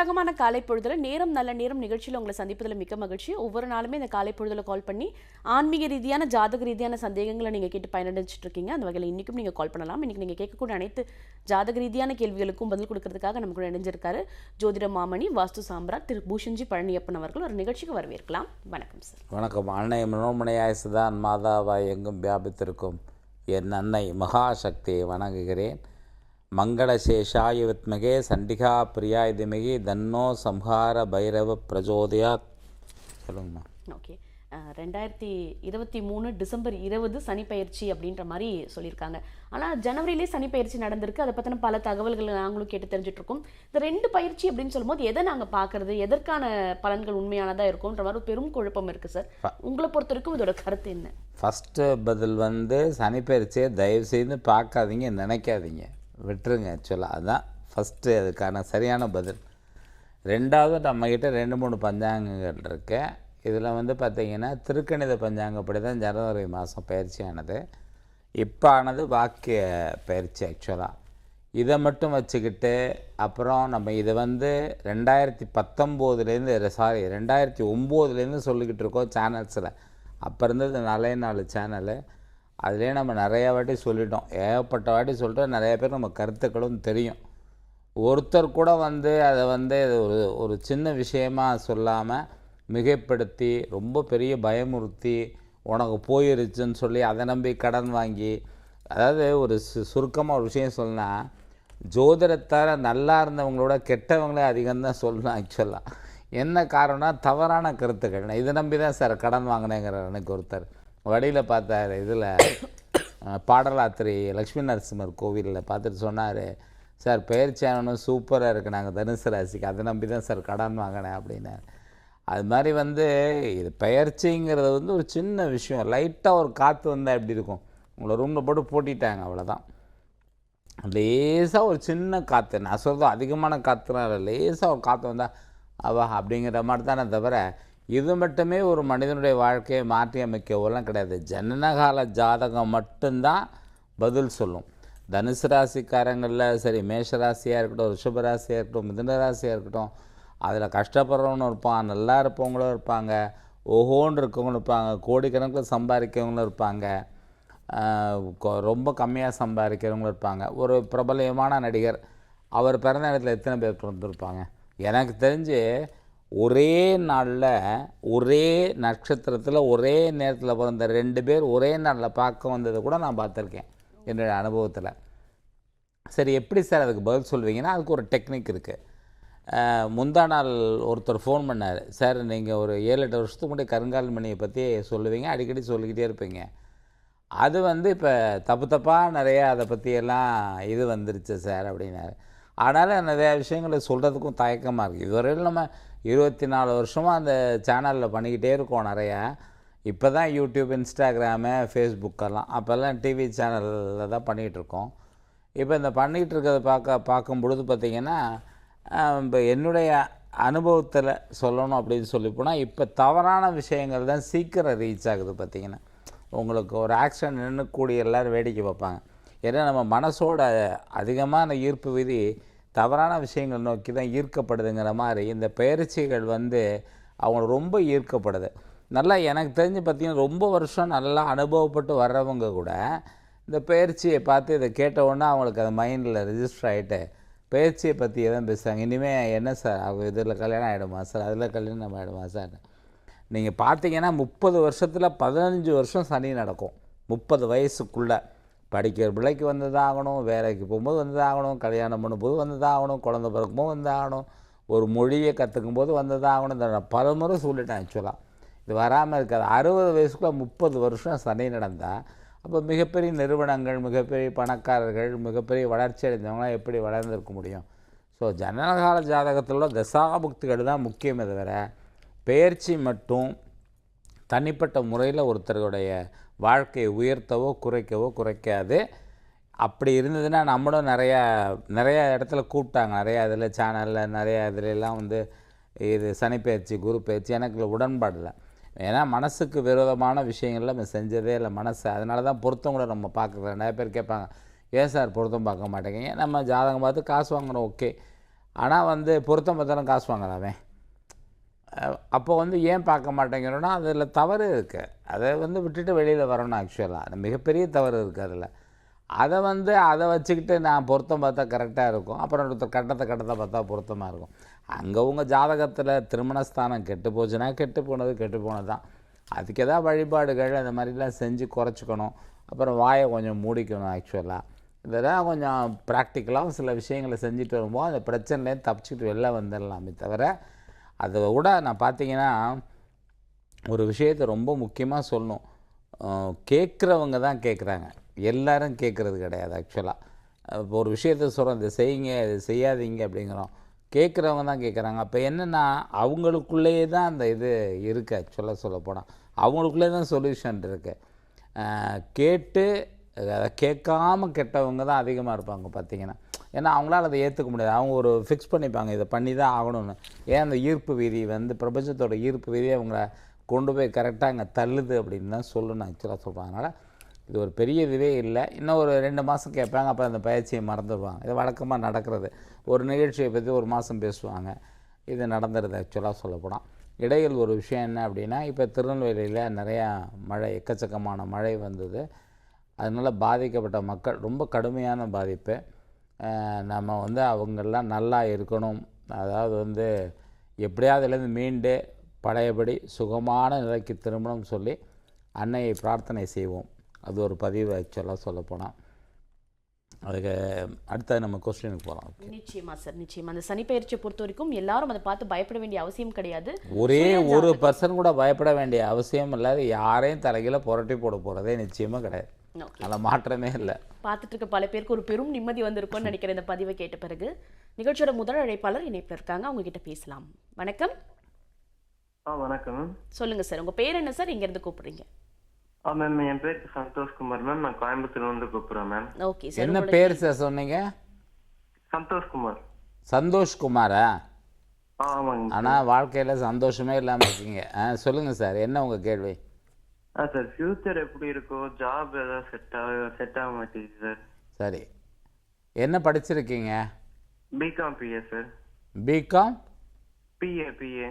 உற்சாகமான காலை பொழுதுல நேரம் நல்ல நேரம் நிகழ்ச்சியில் உங்களை சந்திப்பதில் மிக்க மகிழ்ச்சி. ஒவ்வொரு நாளுமே இந்த காலை பொழுதுல கால் பண்ணி ஆன்மீக ரீதியான ஜாதக ரீதியான சந்தேகங்களை நீங்கள் கேட்டு பயனடைஞ்சிட்டு இருக்கீங்க. அந்த வகையில் இன்றைக்கும் நீங்கள் கால் பண்ணலாம். இன்னைக்கு நீங்கள் கேட்கக்கூடிய அனைத்து ஜாதக ரீதியான கேள்விகளுக்கும் பதில் கொடுக்கறதுக்காக நம்ம கூட இணைஞ்சிருக்காரு ஜோதிட மாமணி வாஸ்து சாம்ராட் திரு பூஷன்ஜி பழனியப்பன் அவர்கள். ஒரு நிகழ்ச்சிக்கு வரவேற்கலாம். வணக்கம் சார். வணக்கம். அன்னை மனோமனையாய் சுதான் மாதாவாய் எங்கும் வியாபித்திருக்கும் என் அன்னை மகாசக்தியை வணங்குகிறேன். மங்களசேஷாய வித்மகே சண்டிகா பிரியாய் திமிகி தன்னோ சம்ஹார பைரவ பிரஜோதயாத். சொல்லுங்கம்மா. ஓகே. ரெண்டாயிரத்தி இருபத்தி மூணு டிசம்பர் இருபது சனி பயிற்சி அப்படின்ற மாதிரி சொல்லியிருக்காங்க. ஆனால் ஜனவரியிலே சனி பயிற்சி நடந்திருக்கு. அதை பற்றின பல தகவல்கள் நாங்களும் கேட்டு தெரிஞ்சுட்டு இருக்கோம் இந்த ரெண்டு பயிற்சி அப்படின்னு சொல்லும்போது எதை நாங்கள் பார்க்கறது? எதற்கான பலன்கள் உண்மையானதாக இருக்கும்ன்ற மாதிரி ஒரு பெரும் குழப்பம் இருக்குது சார். உங்களை பொறுத்த வரைக்கும் இதோட கருத்து என்ன? ஃபஸ்ட்டு பதில் வந்து சனிப்பயிற்சியை தயவு செய்து பார்க்காதீங்க நினைக்காதீங்க. விட்டுருங்க ஆக்சுவலாக அதுதான் ஃபஸ்ட்டு அதுக்கான சரியான பதில். ரெண்டாவது நம்மக்கிட்ட ரெண்டு மூணு பஞ்சாங்கங்கள் இருக்கு. இதில் வந்து பார்த்திங்கன்னா திருக்கணித பஞ்சாங்கப்படி தான் ஜனவரி மாதம் பயிற்சியானது. இப்போ ஆனது வாக்கிய பயிற்சி ஆக்சுவலாக இதை மட்டும் வச்சுக்கிட்டு அப்புறம் நம்ம இதை வந்து ரெண்டாயிரத்தி பத்தொம்போதுலேருந்து சாரி ரெண்டாயிரத்தி ஒம்போதுலேருந்து சொல்லிக்கிட்டு இருக்கோம் சேனல்ஸில் அப்போ இருந்தது நாலே நாலு சேனலு அதுலேயே நம்ம நிறையா வாட்டி சொல்லிட்டோம். ஏகப்பட்ட வாட்டி சொல்லிட்டு நிறைய பேர் நம்ம கருத்துக்களும் தெரியும். ஒருத்தர் கூட வந்து அதை வந்து ஒரு ஒரு சின்ன விஷயமாக சொல்லாமல் மிகைப்படுத்தி ரொம்ப பெரிய பயமுறுத்தி உனக்கு போயிருச்சுன்னு சொல்லி அதை நம்பி கடன் வாங்கி அதாவது ஒரு சு சுருக்கமாக ஒரு விஷயம் சொன்னால் ஜோதிடத்தார நல்லா இருந்தவங்களோட கெட்டவங்களே அதிகம்தான் சொல்லணும் ஆக்சுவலாக என்ன காரணம்னா தவறான கருத்துக்கள். நான் இதை நம்பி தான் சார் கடன் வாங்கினேங்கிற எனக்கு ஒருத்தர். வடையில் பார்த்தாரு இதில் பாடலாத்திரி லக்ஷ்மி நரசிம்மர் கோவிலில் பார்த்துட்டு சொன்னார் சார் பயிற்சி ஆகணும் சூப்பராக இருக்குது நாங்கள் தனுசு ராசிக்கு அதை நம்பி தான் சார் கடன் வாங்கினேன் அப்படின்னாரு. அது மாதிரி வந்து இது பயிற்சிங்கிறது வந்து ஒரு சின்ன விஷயம். லைட்டாக ஒரு காற்று வந்தால் எப்படி இருக்கும்? உங்களை ரூமில் போட்டு போட்டிட்டாங்க அவ்வளோதான் லேசாக ஒரு சின்ன காற்று நான் சொல்கிறது அதிகமான காற்றுலாம் இல்லை. லேசாக ஒரு காற்று வந்தால் அவா அப்படிங்கிற மாதிரி தானே தவிர இது மட்டுமே ஒரு மனிதனுடைய வாழ்க்கையை மாற்றி அமைக்கவெல்லாம் கிடையாது. ஜனனகால ஜாதகம் மட்டும்தான் பதில் சொல்லும். தனுசு ராசிக்காரங்களில் சரி மேஷ ராசியாக இருக்கட்டும் ரிஷப ராசியாக இருக்கட்டும் மிதுன ராசியாக இருக்கட்டும் அதில் கஷ்டப்படுறவனும் இருப்பான் நல்லா இருப்பவங்களும் இருப்பாங்க ஓஹோன்னு இருக்கவங்களும் இருப்பாங்க கோடிக்கணக்கில் சம்பாதிக்கிறவங்களும் இருப்பாங்க ரொம்ப கம்மியாக சம்பாதிக்கிறவங்களும் இருப்பாங்க. ஒரு பிரபலயமான நடிகர் அவர் பிறந்த இடத்துல எத்தனை பேர் பிறந்திருப்பாங்க? எனக்கு தெரிஞ்சு ஒரே நாளில் ஒரே நட்சத்திரத்தில் ஒரே நேரத்தில் பிறந்த ரெண்டு பேர் ஒரே நாளில் பார்க்க வந்ததை கூட நான் பார்த்துருக்கேன் என்னுடைய அனுபவத்தில். சரி எப்படி சார் அதுக்கு பதில் சொல்வீங்கன்னா அதுக்கு ஒரு டெக்னிக் இருக்குது முந்தா நாள் ஒருத்தர் ஃபோன் பண்ணார். சார் நீங்கள் ஒரு ஏழு எட்டு வருஷத்துக்கு முன்னாடி கருங்கால் மணியை பற்றி சொல்லுவீங்க அடிக்கடி சொல்லிக்கிட்டே இருப்பீங்க. அது வந்து இப்போ தப்பு தப்பாக நிறையா அதை பற்றியெல்லாம் இது வந்துருச்சு சார் அப்படின்னாரு. ஆனாலும் நிறையா விஷயங்களை சொல்கிறதுக்கும் தயக்கமாக இருக்குது இதுவரையிலும் நம்ம இருபத்தி நாலு வருஷமாக அந்த சேனலில் பண்ணிக்கிட்டே இருக்கோம் நிறையா. இப்போ தான் யூடியூப் இன்ஸ்டாகிராமு ஃபேஸ்புக்கெல்லாம் அப்போல்லாம் டிவி சேனலில் தான் பண்ணிகிட்டு இருக்கோம். இப்போ இந்த பண்ணிகிட்டு இருக்கிறத பார்க்க பார்க்கும் பொழுது பார்த்திங்கன்னா இப்போ என்னுடைய அனுபவத்தில் சொல்லணும் அப்படின்னு சொல்லி போனால் இப்போ தவறான விஷயங்கள் தான் சீக்கிரம் ரீச் ஆகுது பார்த்திங்கன்னா. உங்களுக்கு ஒரு ஆக்ஷிடென்ட் நின்று கூடிய எல்லோரும் வேடிக்கை பார்ப்பாங்க. ஏன்னா நம்ம மனசோட அதிகமான ஈர்ப்பு விதி தவறான விஷயங்கள் நோக்கி தான் ஈர்க்கப்படுதுங்கிற மாதிரி இந்த பயிற்சிகள் வந்து அவங்க ரொம்ப ஈர்க்கப்படுது. நல்லா எனக்கு தெரிஞ்சு பார்த்தீங்கன்னா ரொம்ப வருஷம் நல்லா அனுபவப்பட்டு வர்றவங்க கூட இந்த பயிற்சியை பார்த்து இதை கேட்டவுடனே அவங்களுக்கு அது மைண்டில் ரிஜிஸ்டர் ஆகிட்டு பயிற்சியை பற்றி எதுவும் பேசுகிறாங்க இனிமேல் என்ன சார்? அவங்க இதில் கல்யாணம் ஆகிடுமா சார்? அதில் கல்யாணம் ஆகிடுமா சார்? நீங்கள் பார்த்தீங்கன்னா முப்பது வருஷத்தில் பதினஞ்சு வருஷம் சனி நடக்கும். முப்பது வயசுக்குள்ளே. படிக்கிற பிள்ளைக்கு வந்து தான் ஆகணும் வேலைக்கு போகும்போது வந்து தான் ஆகணும் கல்யாணம் பண்ணும்போது வந்து தான் ஆகணும் குழந்த பிறக்கும்போது வந்து ஆகணும் ஒரு மொழியை கற்றுக்கும் போது வந்து தான் ஆகணும் நான் பல முறை சொல்லிட்டேன் ஆக்சுவலாக இது வராமல் இருக்காது. அறுபது வயசுக்குள்ள முப்பது வருஷம் சனி நடந்தால் அப்போ மிகப்பெரிய நிறுவனங்கள் மிகப்பெரிய பணக்காரர்கள் மிகப்பெரிய வளர்ச்சி அடைந்தவங்களாம் எப்படி வளர்ந்துருக்க முடியும்? ஸோ ஜனனகால ஜாதகத்தில் உள்ள தசாபுக்திகள் தான் முக்கியமே தவிர பெயர்ச்சி மட்டும் தனிப்பட்ட முறையில் ஒருத்தருடைய வாழ்க்கையை உயர்த்தவோ குறைக்கவோ குறைக்காது. அப்படி இருந்ததுன்னா நம்மளும் நிறையா நிறையா இடத்துல கூப்பிட்டாங்க. நிறையா இதில் சேனலில் நிறையா இதுலலாம் வந்து இது சனிப்பெயர்ச்சி குரு பயிற்சி எனக்கு இதுல ஏன்னா மனசுக்கு விரோதமான விஷயங்கள்ல நம்ம செஞ்சதே இல்லை மனசு. அதனால தான் பொருத்தம் கூட நம்ம பார்க்குறது நிறைய பேர் கேட்பாங்க ஏன் சார் பொருத்தம் பார்க்க மாட்டேங்க? நம்ம ஜாதகம் பார்த்து காசு வாங்குறோம் ஓகே ஆனால் வந்து பொருத்தம் பார்த்தாலும் காசு வாங்கலாமே அப்போ வந்து ஏன் பார்க்க மாட்டேங்கிறோன்னா அதில் தவறு இருக்குது அதை வந்து விட்டுட்டு வெளியில் வரணும் ஆக்சுவலாக மிகப்பெரிய தவறு இருக்குது அதில். அதை வந்து அதை வச்சுக்கிட்டு நான் பொருத்தம் பார்த்தா கரெக்டாக இருக்கும். அப்புறம் ஒருத்தர் கட்டத்தை கட்டத்தை பார்த்தா பொருத்தமாக இருக்கும். அங்கே உங்கள் ஜாதகத்தில் திருமணஸ்தானம் கெட்டு போச்சுன்னா கெட்டு போனது கெட்டு போனது தான். அதுக்கு ஏதாவது வழிபாடுகள் அந்த மாதிரிலாம் செஞ்சு குறைச்சிக்கணும். அப்புறம் வாயை கொஞ்சம் மூடிக்கணும் ஆக்சுவலாக இதெல்லாம் கொஞ்சம் ப்ராக்டிக்கலாக சில விஷயங்களை செஞ்சுட்டு வரும்போது அந்த பிரச்சனைலேருந்து தப்பிச்சுக்கிட்டு வெளில வந்துடலாமே தவிர அதை விட நான் பார்த்தீங்கன்னா ஒரு விஷயத்தை ரொம்ப முக்கியமாக சொல்லணும். கேட்குறவங்க தான் கேட்குறாங்க. எல்லாரும் கேட்குறது கிடையாது ஆக்சுவலாக இப்போ ஒரு விஷயத்த சொல்கிறோம் இதை செய்யுங்க இது செய்யாதீங்க அப்படிங்கிறோம். கேட்குறவங்க தான் கேட்குறாங்க. அப்போ என்னென்னா அவங்களுக்குள்ளேயே தான் அந்த இது இருக்குது ஆக்சுவலாக சொல்லப்போனால் அவங்களுக்குள்ளே தான் சொல்யூஷன் இருக்குது கேட்டு அதை கேட்காம கெட்டவங்க தான் அதிகமாக இருப்பாங்க பார்த்தீங்கன்னா. ஏன்னா அவங்களால அதை ஏற்றுக்க முடியாது. அவங்க ஒரு ஃபிக்ஸ் பண்ணிப்பாங்க. இதை பண்ணி தான் ஆகணும்னு. ஏன் அந்த ஈர்ப்பு விதி வந்து பிரபஞ்சத்தோட ஈர்ப்பு விதி அவங்கள கொண்டு போய் கரெக்டாக அங்கே தள்ளுது அப்படின்னு தான் சொல்லணும் ஆக்சுவலாக சொல்கிறாங்க அதனால் இது ஒரு பெரிய இதுவே இல்லை. இன்னும் ஒரு ரெண்டு மாதம் கேட்பாங்க. அப்புறம் அந்த பயிற்சியை மறந்துடுவாங்க. இது வழக்கமாக நடக்கிறது. ஒரு நிகழ்ச்சியை பற்றி ஒரு மாதம் பேசுவாங்க. இது நடந்துடுது ஆக்சுவலாக சொல்லப்போனால் இடையில் ஒரு விஷயம் என்ன அப்படின்னா இப்போ திருநெல்வேலியில் நிறையா மழை எக்கச்சக்கமான மழை வந்தது. அதனால் பாதிக்கப்பட்ட மக்கள் ரொம்ப கடுமையான பாதிப்பு. நம்ம வந்து அவங்கெல்லாம் நல்லா இருக்கணும். அதாவது வந்து எப்படியாவது இதுலேருந்து மீண்டு பழையபடி சுகமான நிலைக்கு திரும்பணும்னு சொல்லி அன்னையை பிரார்த்தனை செய்வோம். அது ஒரு பதிவு ஆக்சுவலாக சொல்லப்போனால் அதுக்கு அடுத்த நம்ம கொஸ்டினுக்கு போகலாம் நிச்சயமா சார் நிச்சயமா. அந்த சனிப்பெயர்ச்சியை பொறுத்த வரைக்கும் எல்லாரும் அதை பார்த்து பயப்பட வேண்டிய அவசியம் கிடையாது. ஒரே ஒரு பர்சன் கூட பயப்பட வேண்டிய அவசியம் இல்லாத யாரையும் தலைகீழ புரட்டி போட போகிறதே நிச்சயமாக கிடையாது. அதில் மாற்றமே இல்லை. பார்த்துட்டு இருக்க பல பேருக்கு ஒரு பெரும் நிம்மதி வந்திருக்கும்னு நினைக்கிறேன் இந்த பதிவை கேட்ட பிறகு. நிகழ்ச்சியோட முதல் அழைப்பாளர் இணைப்பில் இருக்காங்க அவங்க கிட்ட பேசலாம். வணக்கம். ஆ வணக்கம் மேம். சொல்லுங்க சார். உங்க பேர் என்ன சார்? இங்க இருந்து கூப்பிடுறீங்க. ஆ மேம் என் பேர் சந்தோஷ்குமார் மேம். நான் கோயம்புத்தூர்ல இருந்து கூப்பிடுறேன் மேம். Okay sir. என்ன பேர் சார் சொன்னீங்க? சந்தோஷ்குமார் சந்தோஷ்குமாரா ஆ ஆமாங்க ஆனால் வாழ்க்கையில் சந்தோஷமே இல்லாமல் இருக்கீங்க. ஆ சொல்லுங்கள் சார். என்ன உங்கள் கேள்வி? ஆ சார் ஃபியூச்சர் எப்படி இருக்கோ ஜாப் ஏதாவது செட் ஆக செட் ஆக மாட்டேங்குது சார் சரி. என்ன படிச்சிருக்கீங்க? B Com B A sir B Com B A B A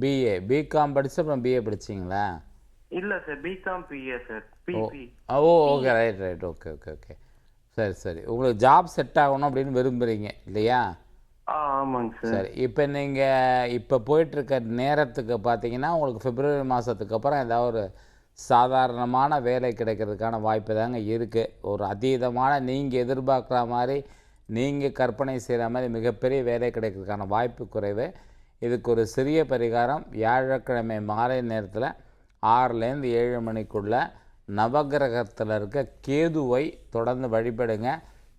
B A B Com படிச்சு அப்புறம் பிஏ படிச்சிங்களா? இல்ல sir B Com B A sir BP O okay right right okay okay okay சரி சரி. உங்களுக்கு ஜாப் செட் ஆகணும் அப்படின்னு விரும்புகிறீங்க இல்லையா? ஆ ஆமாங்க சார் சரி. இப்போ நீங்கள் இப்போ போயிட்டுருக்க நேரத்துக்கு பார்த்தீங்கன்னா உங்களுக்கு பிப்ரவரி மாதத்துக்கு அப்புறம் ஏதாவது ஒரு சாதாரணமான வேலை கிடைக்கிறதுக்கான வாய்ப்பு தாங்க இருக்குது ஒரு அதீதமான நீங்கள் எதிர்பார்க்குற மாதிரி நீங்கள் கற்பனை செய்கிற மாதிரி மிகப்பெரிய வேலை கிடைக்கிறதுக்கான வாய்ப்பு குறைவு. இதுக்கு ஒரு சிறிய பரிகாரம். வியாழக்கிழமை மாலை நேரத்தில் ஆறுலேருந்து ஏழு மணிக்குள்ளே நவகிரகத்தில் இருக்க கேதுவை தொடர்ந்து வழிபடுங்க.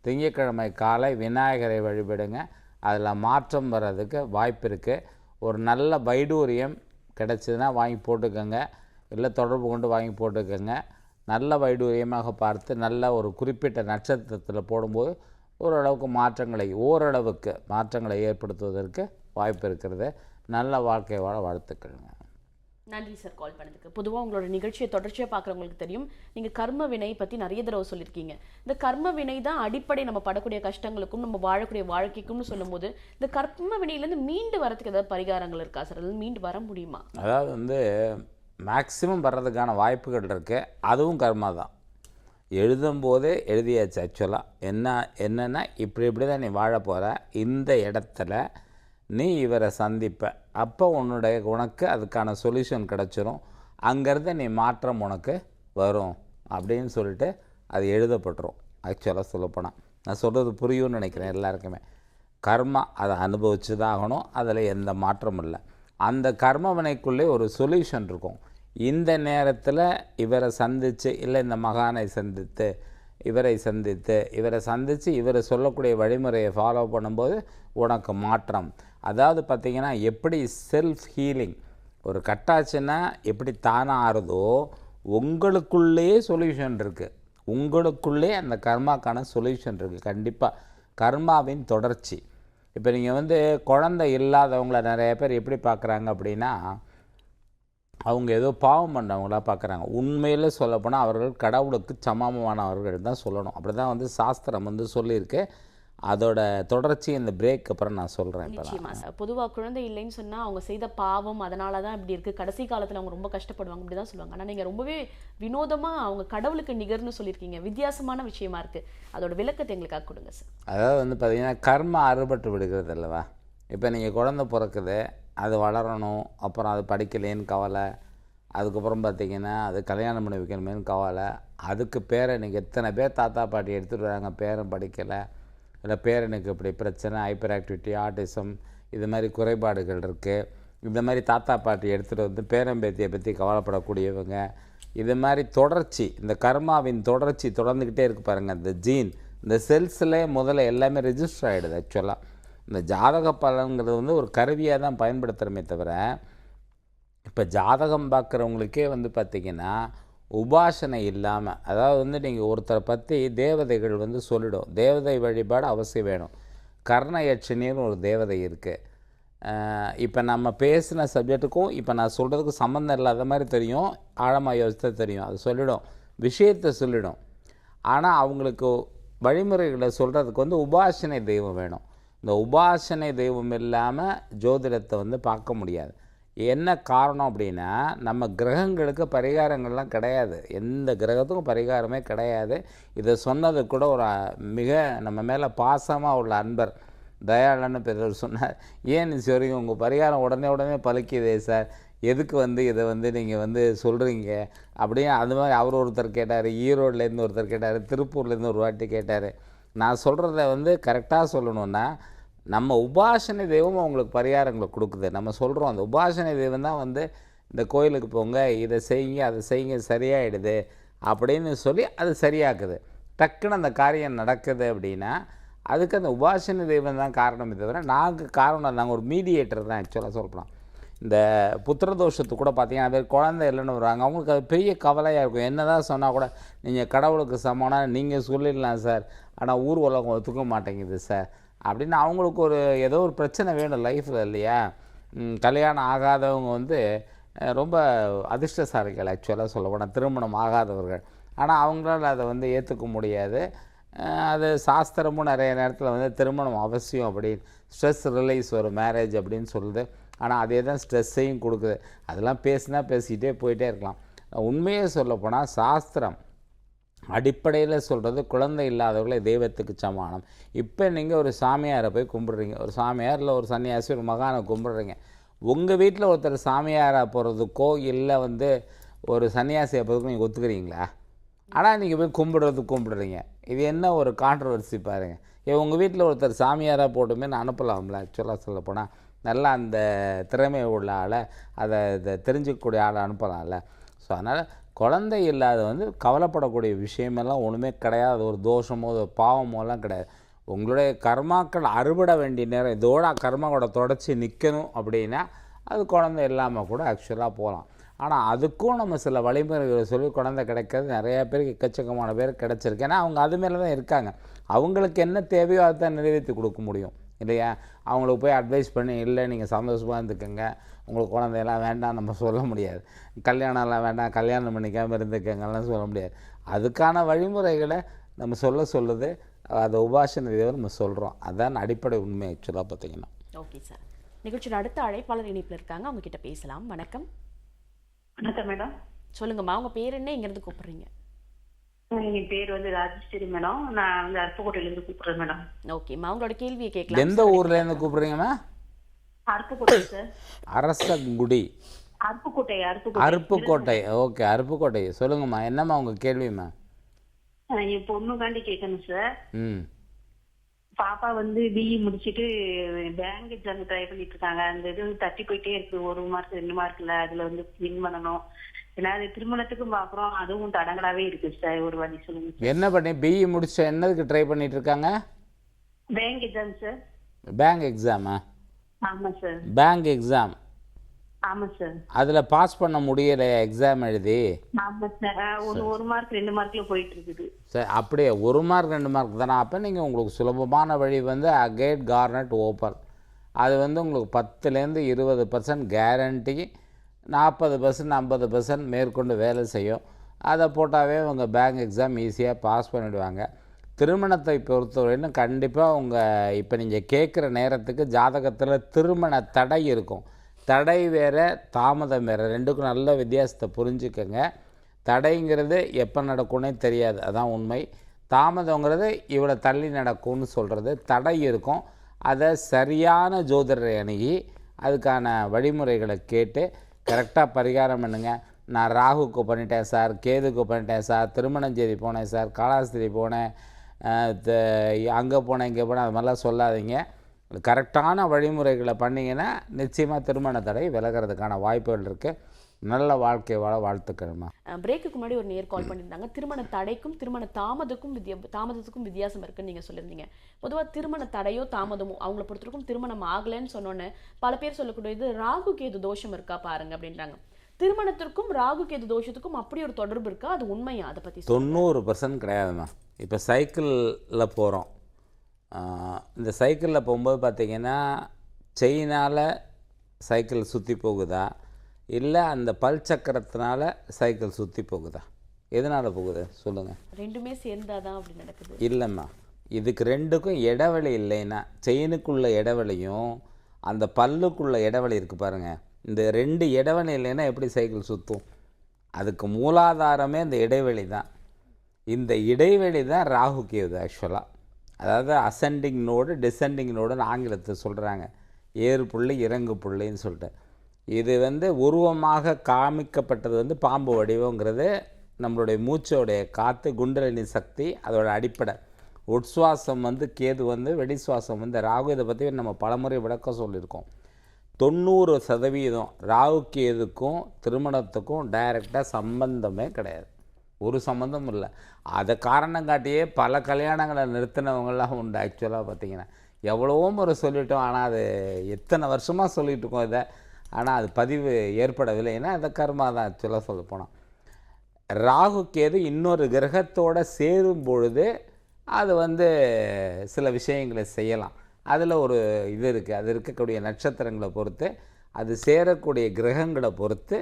திங்கட்கிழமை காலை விநாயகரை வழிபடுங்க. அதில் மாற்றம் வர்றதுக்கு வாய்ப்பு இருக்குது ஒரு நல்ல வைடூரியம் கிடச்சிதுன்னா வாங்கி போட்டுக்கோங்க. இல்லை தொடர்பு கொண்டு வாங்கி போட்டுக்கோங்க. நல்ல வைடூரியமாக பார்த்து நல்ல ஒரு குறிப்பிட்ட நட்சத்திரத்தில் போடும்போது ஓரளவுக்கு மாற்றங்களை ஓரளவுக்கு மாற்றங்களை ஏற்படுத்துவதற்கு வாய்ப்பு இருக்கிறது. நல்ல வாழ்க்கை வாழ வாழ்த்துக்கள்ங்க. நன்றி சார் கால் பண்ணதுக்கு. பொதுவாக உங்களோட நிகழ்ச்சியை தொடர்ச்சியாக பார்க்குறவங்களுக்கு தெரியும். நீங்கள் கர்ம வினை பற்றி நிறைய தடவை சொல்லியிருக்கீங்க. இந்த கர்ம வினை தான் அடிப்படை நம்ம படக்கூடிய கஷ்டங்களுக்கும் நம்ம வாழக்கூடிய வாழ்க்கைக்கும்னு சொல்லும்போது இந்த கர்ம வினையிலேருந்து மீண்டு வரதுக்கு ஏதாவது பரிகாரங்கள் இருக்கா சார்? அதில் மீண்டு வர முடியுமா? அதாவது வந்து மேக்ஸிமம் வர்றதுக்கான வாய்ப்புகள் இருக்குது அதுவும் கர்மா தான் எழுதும்போதே எழுதியாச்சு ஆக்சுவலாக என்ன என்னென்னா இப்படி இப்படி தான் நீ வாழ போகிற இந்த இடத்துல நீ இவரை சந்திப்ப. அப்போ உன்னுடைய உனக்கு அதுக்கான சொல்யூஷன் கிடச்சிரும். அங்கேருந்து நீ மாற்றம் உனக்கு வரும். அப்படின்னு சொல்லிட்டு அது எழுதப்பட்டுரும். ஆக்சுவலாக சொல்லப்போனால் நான் சொல்கிறது புரியும்னு நினைக்கிறேன் எல்லாருக்குமே. கர்மா அதை அனுபவிச்சு தான் ஆகணும். அதில் எந்த மாற்றமும் இல்லை. அந்த கர்மவனைக்குள்ளே ஒரு சொல்யூஷன் இருக்கும். இந்த நேரத்தில் இவரை சந்தித்து இல்லை இந்த மகானை சந்தித்து இவரை சந்தித்து இவரை சந்தித்து இவரை சொல்லக்கூடிய வழிமுறையை ஃபாலோ பண்ணும்போது உனக்கு மாற்றம். அதாவது பார்த்திங்கன்னா எப்படி செல்ஃப் ஹீலிங் ஒரு கட்டாச்சுன்னா எப்படி தானாக ஆறுதோ உங்களுக்குள்ளேயே சொல்யூஷன் இருக்குது உங்களுக்குள்ளே அந்த கர்மாக்கான சொல்யூஷன் இருக்குது கண்டிப்பாக கர்மாவின் தொடர்ச்சி. இப்போ நீங்கள் வந்து குழந்தை இல்லாதவங்கள நிறைய பேர் எப்படி பார்க்குறாங்க அப்படின்னா அவங்க ஏதோ பாவம் பண்ணவங்களா பார்க்குறாங்க உண்மையில் சொல்லப்போனால் அவர்கள் கடவுளுக்கு சமமானவர்கள் தான் சொல்லணும். அப்படி தான் வந்து சாஸ்திரம் வந்து சொல்லியிருக்கு. அதோட தொடர்ச்சி இந்த பிரேக் அப்புறம் நான் சொல்கிறேன் இப்போ நிச்சயமா சார். பொதுவா குழந்தை இல்லைன்னு சொன்னா அவங்க செய்த பாவம் அதனால தான் இப்படி இருக்கு. கடைசி காலத்துல அவங்க ரொம்ப கஷ்டப்படுவாங்க. இப்படி தான் சொல்லுவாங்க. ஆனா நீங்க ரொம்பவே வினோதமா அவங்க கடவுளுக்கு நிகர்னு சொல்லியிருக்கீங்க. வித்தியாசமான விஷயமா இருக்கு. அதோட விளக்கத்தை எங்களுக்காக கொடுங்க சார். அதாவது வந்து பார்த்தீங்கன்னா கர்ம அறுபட்டு விடுகிறது அல்லவா? இப்போ நீங்கள் குழந்த பிறக்குது. அது வளரணும் அப்புறம் அது படிக்கலேன்னு கவலை. அதுக்கப்புறம் பார்த்தீங்கன்னா அது கல்யாணம் பண்ணி வைக்கணுமேனு கவலை. அதுக்கு பேரனுக்கு எத்தனை பேர் தாத்தா பாட்டி எடுத்துகிட்டு வராங்க பேரன் படிக்கலை. இல்லை பேரனுக்கு இப்படி பிரச்சனை ஹைப்பர் ஆக்டிவிட்டி ஆட்டிசம் இது மாதிரி குறைபாடுகள் இருக்குது இந்த மாதிரி தாத்தா பாட்டி எடுத்துகிட்டு வந்து பேரம்பேத்தியை பற்றி கவலைப்படக்கூடியவங்க. இது மாதிரி தொடர்ச்சி இந்த கர்மாவின் தொடர்ச்சி தொடர்ந்துக்கிட்டே இருக்கு பாருங்கள் இந்த ஜீன் இந்த செல்ஸில் முதல்ல எல்லாமே ரிஜிஸ்டர் ஆகிடுது ஆக்சுவலாக இந்த ஜாதக பலன்கிறது வந்து ஒரு கருவியாக தான் பயன்படுத்துகிறோமே தவிர இப்போ ஜாதகம் பார்க்குறவங்களுக்கே வந்து பார்த்திங்கன்னா உபாசனை இல்லாமல் அதாவது வந்து நீங்கள் ஒருத்தரை பற்றி தேவதைகள் வந்து சொல்லிடும். தேவதை வழிபாடு அவசியம் வேணும். கர்ணயட்சணின்னு ஒரு தேவதை இருக்குது இப்போ நம்ம பேசின சப்ஜெக்ட்டுக்கும் இப்போ நான் சொல்கிறதுக்கு சம்மந்தம் இல்லாத மாதிரி தெரியும். ஆழமாக யோசித்த தெரியும். அது சொல்லிடும். விஷயத்தை சொல்லிடும். ஆனால் அவங்களுக்கு வழிமுறைகளை சொல்கிறதுக்கு வந்து உபாசனை தெய்வம் வேணும். இந்த உபாசனை தெய்வம் இல்லாமல் ஜோதிடத்தை வந்து பார்க்க முடியாது. என்ன காரணம் அப்படின்னா நம்ம கிரகங்களுக்கு பரிகாரங்கள்லாம் கிடையாது. எந்த கிரகத்துக்கும் பரிகாரமே கிடையாது. இதை சொன்னது கூட ஒரு மிக நம்ம மேலே பாசமாக உள்ள அன்பர் தயாளன்னு பெரியவர் சொன்னார். ஏன் இது வரைக்கும் உங்கள் பரிகாரம் உடனே உடனே பலிக்குதே சார். எதுக்கு வந்து இதை வந்து நீங்கள் வந்து சொல்கிறீங்க அப்படின்னு அது மாதிரி அவர் ஒருத்தர் கேட்டார். ஈரோட்லேருந்து ஒருத்தர் கேட்டார். திருப்பூர்லேருந்து ஒரு வாட்டி கேட்டார். நான் சொல்கிறத வந்து கரெக்டாக சொல்லணுன்னா நம்ம உபாசனை தெய்வம் அவங்களுக்கு பரிகாரங்களை கொடுக்குது. நம்ம சொல்கிறோம் அந்த உபாசனை தெய்வம் தான் வந்து இந்த கோயிலுக்கு போங்க இதை செய்யுங்க அதை செய்யுங்க சரியாயிடுது அப்படின்னு சொல்லி அது சரியாக்குது. டக்குன்னு அந்த காரியம் நடக்குது அப்படின்னா அதுக்கு அந்த உபாசனை தெய்வம் தான் காரணமே தவிர நாங்கள் காரணம் நாங்கள் ஒரு மீடியேட்டர் தான் ஆக்சுவலாக சொல்லலாம் இந்த புத்திர தோஷத்துக்கு கூட பார்த்தீங்கன்னா பேர் குழந்தை இல்லைன்னு வருவாங்க. அவங்களுக்கு அது பெரிய கவலையாக இருக்கும். என்ன தான் சொன்னால் கூட நீங்கள் கடவுளுக்கு சமம்னா நீங்கள் சொல்லிடலாம் சார். ஆனால் ஊர் உலகம் ஒத்துக்க மாட்டேங்குது சார் அப்படின்னு அவங்களுக்கு ஒரு ஏதோ ஒரு பிரச்சனை வேணும் லைஃப்பில் இல்லையா? கல்யாணம் ஆகாதவங்க வந்து ரொம்ப அதிர்ஷ்டசாலிகள் ஆக்சுவலாக சொல்ல போனால் திருமணம் ஆகாதவர்கள். ஆனால் அவங்களால அதை வந்து ஏற்றுக்க முடியாது. அது சாஸ்திரமும் நிறைய நேரத்தில் வந்து திருமணம் அவசியம் அப்படின்னு ஸ்ட்ரெஸ் ரிலீஸ் வரும் மேரேஜ் அப்படின்னு சொல்லுது. ஆனால் அதே தான் ஸ்ட்ரெஸ்ஸையும் கொடுக்குது. அதெல்லாம் பேசினா பேசிக்கிட்டே போயிட்டே இருக்கலாம். உண்மையே சொல்லப்போனால் சாஸ்திரம் அடிப்படையில் சொல்கிறது குழந்தை இல்லாதவர்களை தெய்வத்துக்கு சமானம். இப்போ நீங்கள் ஒரு சாமியாரை போய் கும்பிடுறீங்க. ஒரு சாமியார் இல்லை ஒரு சன்னியாசி ஒரு மகானை கும்பிடுறீங்க. உங்கள் வீட்டில் ஒருத்தர் சாமியாராக போகிறதுக்கோ இல்லை வந்து ஒரு சன்னியாசியை போகிறதுக்கும் நீங்கள் ஒத்துக்கிறீங்களா? ஆனால் நீங்கள் போய் கும்பிடுறது கும்பிடுறீங்க. இது என்ன ஒரு கான்ட்ரவர்சி பாருங்கள் ஏ உங்கள் வீட்டில் ஒருத்தர் சாமியாராக போட்டுமே நான் அனுப்பலாம்ல. ஆக்சுவலாக சொல்லப்போனால் நல்லா அந்த திறமை உள்ள ஆளை அதை இதை தெரிஞ்சுக்கக்கூடிய ஆளை அனுப்பலாம்ல. ஸோ அதனால் குழந்தை இல்லாத வந்து கவலைப்படக்கூடிய விஷயமெல்லாம் ஒன்றுமே கிடையாது. ஒரு தோஷமோ ஒரு பாவமோலாம் கிடையாது. உங்களுடைய கர்மாக்கள் அறுபட வேண்டிய நேரம். இதோட கர்மாவோட தொடச்சி நிற்கணும் அப்படின்னா அது குழந்தை இல்லாமல் கூட ஆக்சுவலாக போகலாம் ஆனால் அதுக்கும் நம்ம சில வழிமுறைகளை சொல்லி குழந்தை கிடைக்கிறது நிறையா பேருக்கு எக்கச்சக்கமான பேர் கிடச்சிருக்கு. ஏன்னா அவங்க அது மேலே தான் இருக்காங்க. அவங்களுக்கு என்ன தேவையோ அதை தான் நிறைவேற்றி கொடுக்க முடியும். இல்லையா? அவங்களுக்கு போய் அட்வைஸ் பண்ணி இல்லை நீங்கள் சந்தோஷமாக இருந்துக்கோங்க. உங்களுக்கு குழந்தையெல்லாம் வேண்டாம் நம்ம சொல்ல முடியாது. கல்யாணம்லாம் வேண்டாம் கல்யாணம் பண்ணிக்காமல் இருந்துக்கங்கலாம் சொல்ல முடியாது. அதுக்கான வழிமுறைகளை நம்ம சொல்ல சொல்லுது அதை உபாசன தேவை நம்ம சொல்கிறோம் அதான் அடிப்படை உண்மை ஆக்சுவலாக பார்த்தீங்கன்னா. Okay sir. நிகழ்ச்சியோட அடுத்த அழைப்பாளர் இணைப்பில் இருக்காங்க. அவங்க கிட்ட பேசலாம். வணக்கம். வணக்கம் மேடம். சொல்லுங்கம்மா உங்க பேர் என்ன? இங்கிருந்து கூப்பிடுறீங்க? என் பேர் வந்து ராஜேஸ்வரி மேடம். நான் வந்து அருப்புக்கோட்டையிலேருந்து கூப்பிடுறேன் மேடம். ஓகேம்மா உங்களோட கேள்வியை கேட்கலாம் எந்த ஊர்லேருந்து கூப்பிட்றீங்கம்மா? அரசங்குடி. அருப்புக்கோட்டை. ஓகே அருப்புக்கோட்டை. சொல்லுங்கம்மா என்னம்மா உங்கள் கேள்விம்மா? என் பொண்ணுக்காண்டி கேட்கணும் சார். ம். பாப்பா வந்து பிஇ முடிச்சிட்டு பேங்க் எக்ஸாம் ட்ரை பண்ணிட்டு இருக்காங்க. அந்த இது தட்டி போயிட்டே இருக்கு. ஒரு மார்க் ரெண்டு மார்க்ல அதுல வந்து வின் பண்ணணும். ஏன்னா அது திருமணத்துக்கும் பாக்குறோம் அதுவும் தடங்களாவே இருக்கு சார். ஒரு வழி சொல்லுங்க என்ன பண்ணி பிஇ முடிச்ச என்னதுக்கு ட்ரை பண்ணிட்டு இருக்காங்க? பேங்க் எக்ஸாம் சார் பேங்க் எக்ஸாமா ஆமா சார் பேங்க் எக்ஸாம் ஆமா சார் அதில் பாஸ் பண்ண முடியலையா எக்ஸாம் எழுதி? ஆமா சார் ஒரு ஒரு மார்க் ரெண்டு மார்க்ல போயிட்டு இருக்குது சரி அப்படியே ஒரு மார்க் ரெண்டு மார்க் தானே? அப்போ நீங்கள் உங்களுக்கு சுலபமான வழி வந்து அகேட் கார்னட் ஓப்பன் அது வந்து உங்களுக்கு பத்துலேருந்து இருபது பர்சன்ட் கேரண்டி நாற்பது பர்சன்ட் ஐம்பது பர்சன்ட் மேற்கொண்டு வேலை செய்யும். அதை போட்டாவே உங்கள் பேங்க் எக்ஸாம் ஈஸியாக பாஸ் பண்ணிடுவாங்க. திருமணத்தை பொறுத்தவரையிலும் கண்டிப்பாக உங்கள் இப்போ நீங்கள் கேட்குற நேரத்துக்கு ஜாதகத்தில் திருமண தடை இருக்கும். தடை வேறு தாமதம் வேறு. ரெண்டுக்கும் நல்ல வித்தியாசத்தை புரிஞ்சுக்கோங்க. தடைங்கிறது எப்போ நடக்கும்னே தெரியாது. அதான் உண்மை. தாமதங்கிறது இவ்வளோ தள்ளி நடக்கும்னு சொல்கிறது தடை இருக்கும். அதை சரியான ஜோதிடரை அணுகி அதுக்கான வழிமுறைகளை கேட்டு கரெக்டாக பரிகாரம் பண்ணுங்க. நான் ராகுக்கு பண்ணிட்டேன் சார் கேதுக்கு பண்ணிட்டேன் சார் திருமணம் செய்தி போனேன் சார் காலாஸ்திரி போனேன். அங்கே போனேன் இங்கே போனேன் அது மாதிரிலாம் சொல்லாதீங்க. கரெக்டான வழிமுறைகளை பண்ணிங்கன்னா நிச்சயமாக திருமண தடை விலகிறதுக்கான வாய்ப்புகள் இருக்குது நல்ல வாழ்க்கை வாழ வாழ்த்துக்கள்மா. பிரேக்குக்கு முன்னாடி ஒரு நேர் கால் பண்ணியிருந்தாங்க. திருமண தடைக்கும் திருமண தாமதக்கும் வித்தியா தாமதத்துக்கும் வித்தியாசம் இருக்குன்னு நீங்கள் சொல்லியிருந்தீங்க. பொதுவாக திருமண தடையோ தாமதமோ அவங்கள பொறுத்தவரைக்கும் திருமணம் ஆகலைன்னு சொன்னோன்னே பல பேர் சொல்லக்கூடியது ராகு கேது தோஷம் இருக்கா பாருங்க அப்படின்றாங்க. திருமணத்திற்கும் ராகு கேது தோஷத்துக்கும் அப்படி ஒரு தொடர்பு இருக்கா? அது உண்மையா? அதை சொல்லுங்க. தொண்ணூறு பர்சன்ட் கிடையாதும்மா இப்போ சைக்கிளில் போகிறோம் இந்த சைக்கிளில் போகும்போது பார்த்தீங்கன்னா செயினால் சைக்கிள் சுற்றி போகுதா? இல்லை அந்த பல் சக்கரத்தினால சைக்கிள் சுற்றி போகுதா? எதனால் போகுது? சொல்லுங்கள் ரெண்டுமே சேர்ந்தாதான் அப்படி நடக்குது. இல்லைம்மா. இதுக்கு ரெண்டுக்கும் இடைவெளி இல்லைன்னா செயினுக்குள்ள இடைவெளியும் அந்த பல்லுக்குள்ள இடைவெளி இருக்குது பாருங்கள் இந்த ரெண்டு இடைவெளி இல்லைன்னா எப்படி சைக்கிள் சுற்றும் அதுக்கு மூலாதாரமே இந்த இடைவெளி தான். இந்த இடைவெளி தான் ராகு கேது ஆக்சுவலாக அதாவது அசெண்டிங் நோடு டிசெண்டிங் நோடுன்னு ஆங்கிலத்தை சொல்கிறாங்க ஏறு புள்ளி இறங்கு புள்ளின்னு சொல்லிட்டு. இது வந்து உருவமாக காமிக்கப்பட்டது வந்து பாம்பு வடிவங்கிறது நம்மளுடைய மூச்சோடைய காற்று குண்டலினி சக்தி அதோட அடிப்படை. உட்சுவாசம் வந்து கேது வந்து வெடிசுவாசம் வந்து ராகு. இதை பற்றி நம்ம பலமுறை விளக்கம் சொல்லியிருக்கோம். தொண்ணூறு சதவீதம் ராகு எதுக்கும் திருமணத்துக்கும் டைரெக்டாக சம்பந்தமே கிடையாது. ஒரு சம்மந்தமும் இல்லை. அதை காரணம் காட்டியே பல கல்யாணங்களை நிறுத்தினவங்களாம் உண்டு ஆக்சுவலாக பார்த்திங்கன்னா. எவ்வளவோ முறை சொல்லிட்டோம். ஆனால் அது எத்தனை வருஷமாக சொல்லிட்டு இருக்கோம் இதை. ஆனால் அது பதிவு ஏற்படவில்லை. ஏன்னா அதை கர்மா தான் ஆக்சுவலாக சொல்ல போனோம் ராகு கேது இன்னொரு கிரகத்தோடு சேரும் பொழுது அது வந்து சில விஷயங்களை செய்யலாம். அதில் ஒரு இது இருக்குது அது இருக்கக்கூடிய நட்சத்திரங்களை பொறுத்து அது சேரக்கூடிய கிரகங்களை பொறுத்து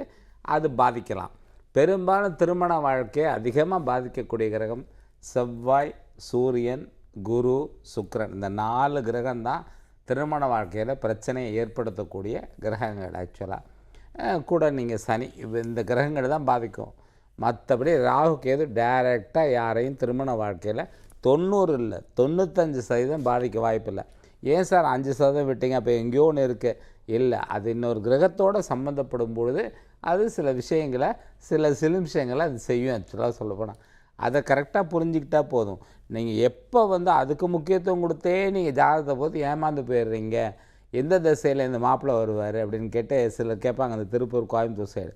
அது பாதிக்கலாம். பெரும்பாலும் திருமண வாழ்க்கையை அதிகமாக பாதிக்கக்கூடிய கிரகம் செவ்வாய் சூரியன் குரு சுக்கரன். இந்த நாலு கிரகம் தான் திருமண வாழ்க்கையில் பிரச்சனையை ஏற்படுத்தக்கூடிய கிரகங்கள் ஆக்சுவலாக கூட நீங்கள் சனி இந்த கிரகங்கள் தான் பாதிக்கும். மற்றபடி ராகு கேது டைரெக்டாக யாரையும் திருமண வாழ்க்கையில் தொண்ணூறு இல்லை தொண்ணூத்தஞ்சு சதவீதம் பாதிக்க வாய்ப்பில்லை. ஏன் சார் அஞ்சு சதவீதம் விட்டீங்க? அப்போ எங்கேயோ ஒன்று இருக்குது இல்லை அது இன்னொரு கிரகத்தோடு சம்மந்தப்படும் பொழுது அது சில விஷயங்களை சில சிலிம்சங்களை அது செய்யும். ஆக்சுவலாக சொல்லப்போனால் அதை கரெக்டாக புரிஞ்சுக்கிட்டா போதும். நீங்கள் எப்போ வந்து அதுக்கு முக்கியத்துவம் கொடுத்தே நீங்கள் ஜாதகத்தை போது ஏமாந்து போயிடுறீங்க? எந்த திசையில் இந்த மாப்பிள்ளை வருவார் அப்படின்னு கேட்டு சிலர் கேட்பாங்க. அந்த திருப்பூர் கோயம்புத்தூர் சைடு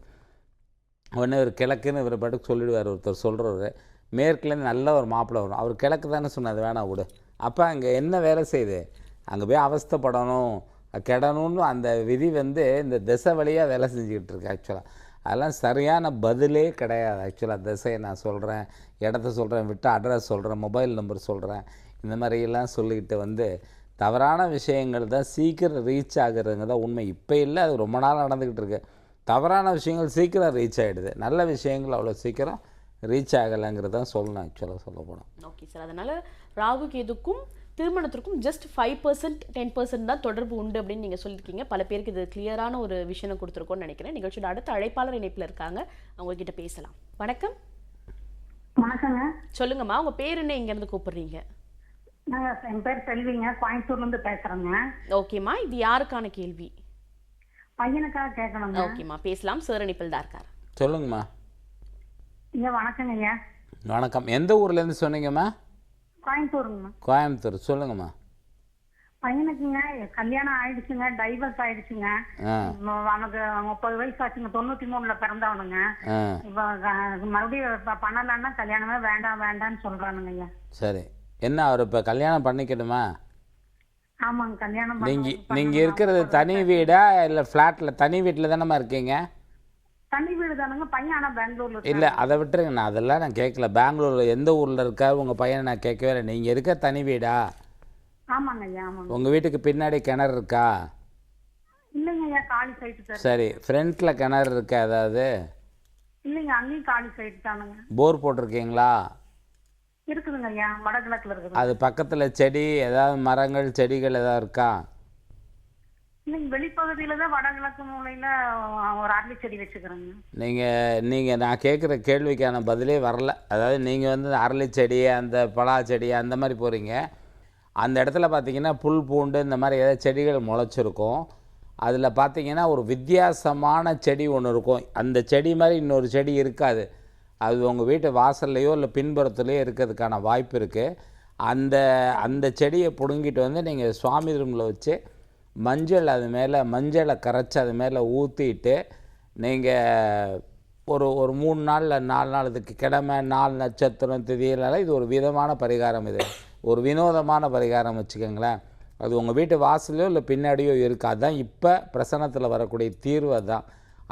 உடனே ஒரு கிழக்குன்னு இவர் பாட்டுக்கு சொல்லிடுவார். ஒருத்தர் சொல்கிறவர் மேற்குலேருந்து நல்ல ஒரு மாப்பிள்ளை வரும். அவர் கிழக்கு தானே சொன்னார். வேணாம் விடு. அப்போ அங்கே என்ன வேலை செய்யுது? அங்கே போய் அவஸ்தைப்படணும். கெடணும்னு அந்த விதி வந்து இந்த திசை வழியாக வேலை செஞ்சுக்கிட்டு இருக்கு ஆக்சுவலாக அதெல்லாம் சரியான பதிலே கிடையாது ஆக்சுவலாக திசையை நான் சொல்கிறேன் இடத்த சொல்கிறேன் விட்டு அட்ரஸ் சொல்கிறேன் மொபைல் நம்பர் சொல்கிறேன் இந்த மாதிரியெல்லாம் சொல்லிக்கிட்டு வந்து தவறான விஷயங்கள் தான் சீக்கிரம் ரீச் ஆகுறதுங்க தான் உண்மை. இப்போ இல்லை அது ரொம்ப நாள் நடந்துக்கிட்டு இருக்கு. தவறான விஷயங்கள் சீக்கிரம் ரீச் ஆகிடுது நல்ல விஷயங்கள் அவ்வளோ சீக்கிரம் ரீச் ஆகலைங்கிறது தான் சொல்லணும் ஆக்சுவலாக சொல்ல போனோம் ஓகே சார் அதனால் ராகு கேதுக்கும் திருமணத்திற்கும் just five percent ten percent தான் தொடர்பு உண்டு அப்படின்னு நீங்க சொல்லியிருக்கீங்க. பல பேருக்கு இது கிளியரான ஒரு விஷயம் கொடுத்துருக்கோம்னு நினைக்கிறேன். நிகழ்ச்சியோட அடுத்த அழைப்பாளர் இணைப்புல இருக்காங்க. அவங்க கிட்ட பேசலாம். வணக்கம். வணக்கங்க. சொல்லுங்கம்மா உங்க பேர் என்ன? இங்க இருந்து கூப்பிடுறீங்க என் பேர் செல்விங்க. கோயம்புத்தூர்ல இருந்து பேசுறேங்க. ஓகேம்மா இது யாருக்கான கேள்வி? பையனுக்காக கேட்கணுங்க. ஓகேம்மா பேசலாம். சார் இணைப்பில் தான் இருக்காரு. சொல்லுங்கம்மா. ஐயா வணக்கங்க ஐயா. வணக்கம். எந்த ஊர்லேருந்து சொன்னீங்கம்மா? கோயம்புத்தூருங்கம்மா. கோயம்புத்தூர் சொல்லுங்கம்மா. பையனுக்குங்க கல்யாணம் ஆயிடுச்சுங்க டைவர்ஸ் ஆயிடுச்சுங்க. அவனுக்கு முப்பது வயசு ஆச்சுங்க தொண்ணூத்தி மூணுல பிறந்தவனுங்க. இப்ப மறுபடியும் பண்ணலான்னா கல்யாணமே வேண்டாம் வேண்டாம்னு சொல்றானுங்க ஐயா சரி. என்ன அவர் இப்போ கல்யாணம் பண்ணிக்கணுமா ஆமாங்க கல்யாணம் பண்ணணும். நீங்கள் இருக்கிறது தனி வீடா இல்லை ஃப்ளாட்டில் தனி வீட்டில் தானேம்மா இருக்கீங்க? தனி வீடு தானுங்க. பையன் ஆனா பெங்களூர்ல. இல்லை அதை விட்டுருங்க. நான் அதெல்லாம் நான் கேட்கல. பெங்களூரில் எந்த ஊரில் இருக்கார்? உங்கள் பையனை நான் கேட்கவே இல்லை. நீங்கள் இருக்க தனி வீடா? ஆமாங்க ஐயா ஆமாங்க. உங்கள் வீட்டுக்கு பின்னாடி கிணறு இருக்கா? இல்லைங்க ஐயா காலி சைட்டு சார் சரி ஃப்ரண்ட்டில் கிணறு இருக்கா ஏதாவது? இல்லைங்க அங்கேயும் காலி சைட்டு தானுங்க. போர் போட்டிருக்கீங்களா? இருக்குதுங்க ஐயா. வடகிழக்குல இருக்குது. அது பக்கத்தில் செடி ஏதாவது மரங்கள் செடிகள் ஏதாவது இருக்கா? இன்னைக்கு வெளிப்பகுதியில தான் வடகிழக்கு மூலையில ஒரு அரளி செடி வச்சுக்கிறேங்க. நீங்கள் நீங்கள் நான் கேட்குற கேள்விக்கான பதிலே வரல. அதாவது நீங்கள் வந்து அரளி செடி அந்த பலா செடி அந்த மாதிரி போகிறீங்க அந்த இடத்துல பார்த்தீங்கன்னா புல் பூண்டு இந்த மாதிரி ஏதாவது செடிகள் முளைச்சிருக்கும். அதில் பார்த்தீங்கன்னா ஒரு வித்தியாசமான செடி ஒன்று இருக்கும். அந்த செடி மாதிரி இன்னொரு செடி இருக்காது. அது உங்கள் வீட்டு வாசல்லையோ இல்லை பின்புறத்துலையோ இருக்கிறதுக்கான வாய்ப்பு இருக்குது அந்த அந்த செடியை பிடுங்கிட்டு வந்து நீங்கள் சுவாமி ரூமில் வச்சு மஞ்சள் அது மேலே மஞ்சளை கரைச்சி அது மேலே ஊற்றிட்டு நீங்கள் ஒரு ஒரு மூணு நாளில் நாலு நாள் இதுக்கு கிழமை நாலு நட்சத்திரம் திதியிலால இது ஒரு விதமான பரிகாரம் இது. ஒரு வினோதமான பரிகாரம் வச்சுக்கோங்களேன். அது உங்கள் வீட்டு வாசலையோ இல்லை பின்னாடியோ இருக்குது அதுதான் இப்போ பிரசனத்தில் வரக்கூடிய தீர்வு தான்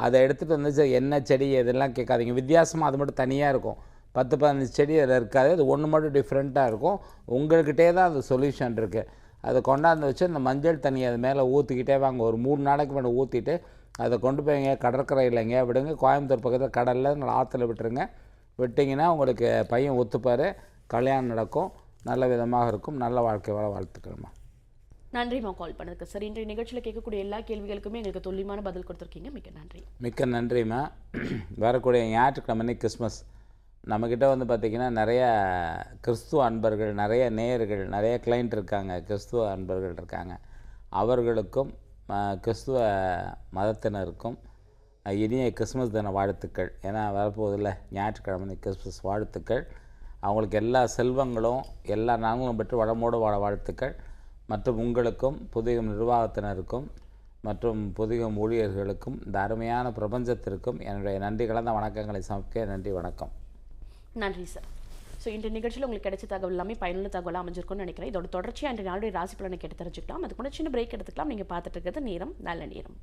அதை எடுத்துகிட்டு வந்து என்ன செடி இதெல்லாம் கேட்காதீங்க. வித்தியாசமாக அது மட்டும் தனியாக இருக்கும். பத்து பதினஞ்சு செடி அதில் இருக்காது. அது ஒன்று மட்டும் டிஃப்ரெண்ட்டாக இருக்கும். உங்கள்கிட்டே தான் அது சொல்யூஷன் இருக்குது அதை கொண்டாந்து வச்சு இந்த மஞ்சள் தண்ணி அது மேலே ஊற்றிக்கிட்டே வாங்க. ஒரு மூணு நாளைக்கு மேலே ஊற்றிட்டு அதை கொண்டு போய் எங்கேயா கடற்கரையில் எங்கேயா விடுங்க. கோயம்புத்தூர் பக்கத்தில் கடலில் நல்லா ஆற்றுல விட்டுருங்க. விட்டிங்கன்னா உங்களுக்கு பையன் ஒத்துப்பார். கல்யாணம் நடக்கும். நல்ல விதமாக இருக்கும். நல்ல வாழ்க்கை வாழ வாழ்த்துக்கள்மா. நன்றிம்மா கால் பண்ணதுக்கு. சார் இன்றைய நிகழ்ச்சியில் கேட்கக்கூடிய எல்லா கேள்விகளுக்குமே எங்களுக்கு துல்லியமான பதில் கொடுத்துருக்கீங்க. மிக்க நன்றி. மிக்க நன்றிம்மா. வரக்கூடிய ஞாயிற்றுக்கிழமை கிறிஸ்மஸ். நம்மக்கிட்ட வந்து பார்த்திங்கன்னா நிறைய கிறிஸ்துவ அன்பர்கள் நிறைய நேயர்கள் நிறைய கிளைண்ட் இருக்காங்க. கிறிஸ்துவ அன்பர்கள் இருக்காங்க. அவர்களுக்கும் கிறிஸ்துவ மதத்தினருக்கும் இனிய கிறிஸ்மஸ் தின வாழ்த்துக்கள். ஏன்னா வரப்போகுதில்ல ஞாயிற்றுக்கிழமை கிறிஸ்மஸ் வாழ்த்துக்கள். அவங்களுக்கு எல்லா செல்வங்களும் எல்லா நலங்களும் பெற்று வளமோடு வாழ வாழ்த்துக்கள். மற்றும் உங்களுக்கும் புதிய நிர்வாகத்தினருக்கும் மற்றும் புதிகம் ஊழியர்களுக்கும் இந்த அருமையான பிரபஞ்சத்திற்கும் என்னுடைய நன்றி கலந்த வணக்கங்களை சமர்ப்பிக்க நன்றி வணக்கம். நன்றி சார் ஸோ இந்த நிகழ்ச்சியில் உங்களுக்கு கிடைச்ச தகவல் எல்லாமே பயனுள்ள தகவலாக அமைஞ்சிருக்கும்னு நினைக்கிறேன். இதோட தொடர்ச்சியாக இன்றைய நாளுடைய ராசி பலனை கேட்டு தெரிஞ்சுக்கலாம். அதுக்கு கூட சின்ன பிரேக் எடுத்துக்கலாம். நீங்கள் பார்த்துட்டு இருக்கிறது நேரம் நல்ல நேரம்.